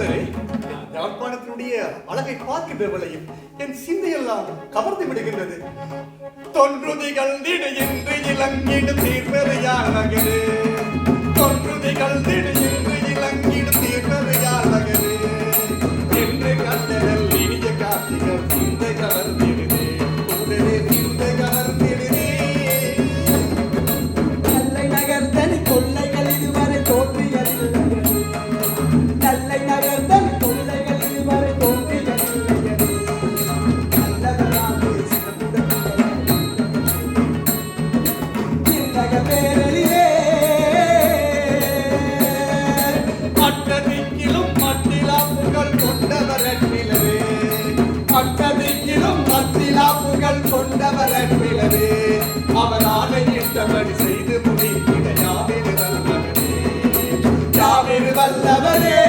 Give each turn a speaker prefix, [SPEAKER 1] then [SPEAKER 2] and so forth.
[SPEAKER 1] தூதரே யாழ்ப்பாணத்தினுடைய அழகை பார்க்கின்ற வேளையில் என் சிந்தையெல்லாம் கவர்ந்து விடுகின்றது. தொன்றுதிகள் திடையின்றி இலங்கிடு தீர்ப்பெறியார் நகரு தொன்றுதிகள் திடையின்றி
[SPEAKER 2] பேரழிவே
[SPEAKER 1] அட்டதிக்கிலும் மத்திலா புகழ் கொண்டவர் நிலவே அட்டதிக்கிலும் மத்திலா புகழ் கொண்டவர் நிலவே அவர் ஆணையிட்டபடி செய்து முடிந்திட யாவிரு வல்லவரே. யாவிரு வல்லவரே.